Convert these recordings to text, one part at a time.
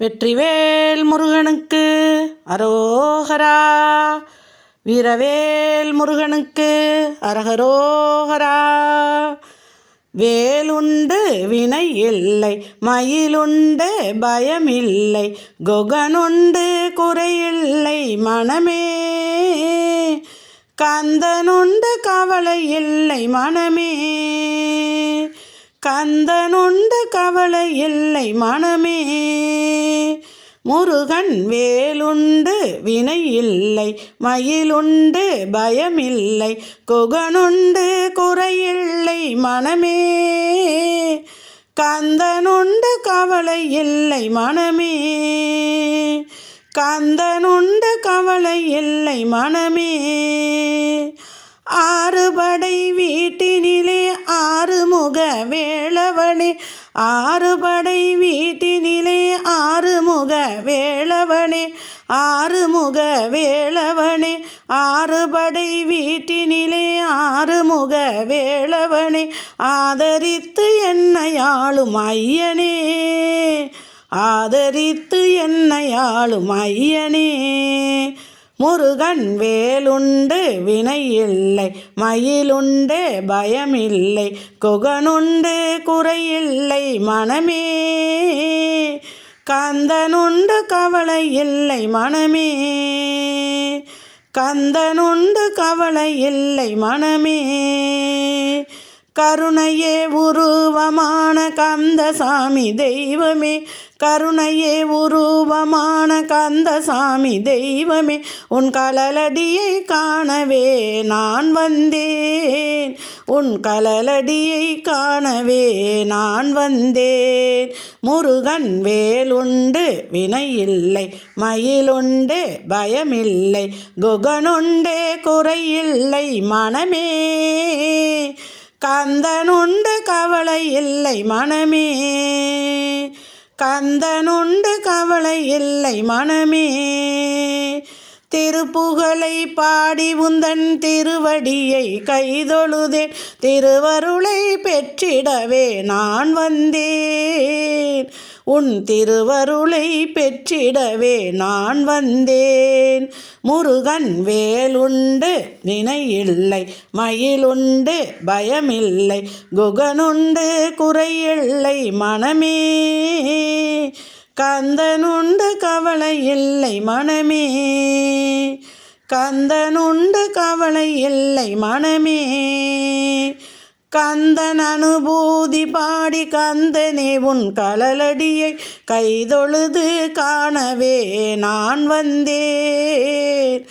வெற்றிவேல் முருகனுக்கு அரோகரா. வீரவேல் முருகனுக்கு அரகரோகரா. வேலுண்டு வினை இல்லை மயிலுண்டு பயமில்லை குகனுண்டு குறையில்லை மனமே. கந்தனுண்டு கவலை இல்லை மனமே. கந்தனுண்டு கவலை இல்லை மனமே. முருகன் வேலுண்டு வினை இல்லை மயிலுண்டு பயமில்லை குகனுண்டு குறையில்லை மனமே. கந்தனுண்டு கவலை இல்லை மனமே. கந்தனுண்டு கவலை இல்லை மனமே. ஆறுபடை வீட்டினிலே ஆறுமுக வேளவனே. ஆறுபடை வீட்டினிலே ஆறுமுக வேளவனே ஆறுமுக வேளவனே ஆறுபடை வீட்டினிலே ஆறுமுக வேளவனே ஆதரித்து என்னை ஆளும் ஐயனே ஆதரித்து என்னை ஆளும் ஐயனே. முருகன் வேலுண்டு வினை இல்லை மயிலுண்டு பயமில்லை குகனுண்டு குறையில்லை மனமே கந்தனுண்டு கவலை இல்லை மனமே. கந்தனுண்டு கவலை இல்லை மனமே. கருணையே உருவமான கந்தசாமி தெய்வமே. கருணையே உருவமான கந்தசாமி தெய்வமே. உன் கலலடியை காணவே நான் வந்தேன். உன் கலலடியை காணவே நான் வந்தேன். முருகன் வேலுண்டு வினையில்லை மயிலுண்டு பயமில்லை குகனுண்டே குறையில்லை மனமே. கந்தனுண்டு கவலை இல்லை மனமே. கந்தனுண்டு கவலை இல்லை மனமே. திருப்புகழை பாடி உந்தன் திருவடியை கைதொழுதேன். திருவருளை பெற்றிடவே நான் வந்தேன். உன் திருவருளை பெற்றிடவே நான் வந்தேன். முருகன் வேலுண்டு வினையில்லை மயிலுண்டு பயமில்லை. குகனுண்டு குறையில்லை மனமே கந்தனுண்டு கவலை இல்லை மனமே. கந்தனுண்டு கவலை இல்லை மனமே. கந்தன் அனுபூதி பாடி கந்தனே உன் கலலடியை கைதொழுது காணவே நான் வந்தேன்.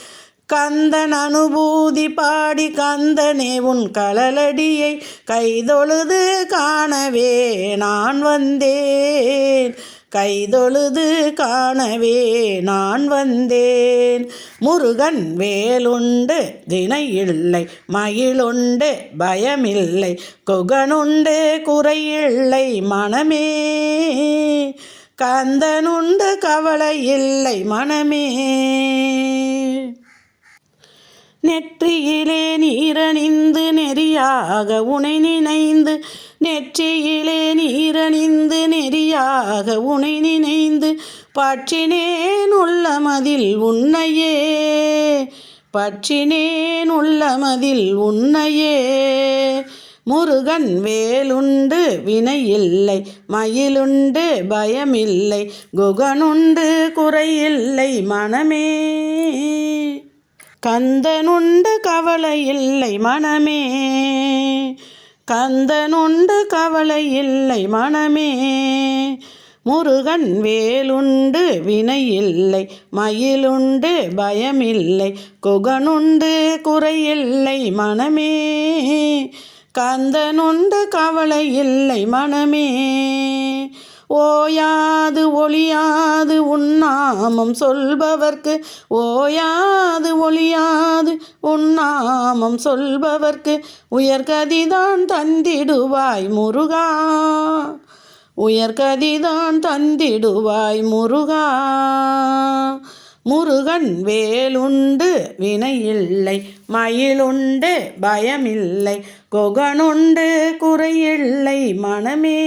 கந்தன் அனுபூதி பாடி கந்தனே உன் கலலடியை கைதொழுது காணவே நான் வந்தேன். கைதொழுது காணவே நான் வந்தேன். முருகன் வேலுண்டு தினையில்லை மயிலுண்டு பயமில்லை குகனுண்டு குறையில்லை மனமே. கந்தனுண்டு கவலை இல்லை மனமே. நெற்றியிலே நீரணிந்து நெறியாக உனை நினைந்து நெற்றியிலே நீரணிந்து நெறியாக உனை நினைந்து பற்றினேன் உள்ளமதில் உன்னையே பற்றினேன் உள்ளமதில் உன்னையே. முருகன் வேலுண்டு வினையில்லை மயிலுண்டு பயமில்லை குகனுண்டு குறையில்லை மனமே. கந்தனுண்டு கவலை இல்லை மனமே. கந்தனுண்டு கவலை இல்லை மனமே. முருகன் வேலுண்டு வினை இல்லை மயிலுண்டு பயமில்லை குகனுண்டு குறையில்லை மனமே. கந்தனுண்டு கவலை இல்லை மனமே. ஓயாது ஒளியாது உன்னாமம் சொல்பவர்க்கு. ஓயாது ஒளியாது உன்னாமம் சொல்பவர்க்கு. உயர்கதிதான் தந்திடுவாய் முருகா. உயர்கதிதான் தந்திடுவாய் முருகா. முருகன் வேலுண்டு வினையில்லை மயிலுண்டு பயமில்லை கொகனுண்டு குறையில்லை மனமே.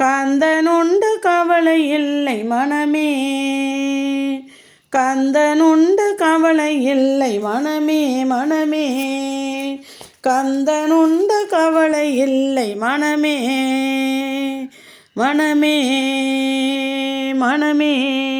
கந்தனுண்டு கவலை இல்லை மனமே. கந்தனுண்டு கவலை இல்லை மனமே மனமே. கந்தனுண்டு கவலை இல்லை மனமே. மனமே மனமே.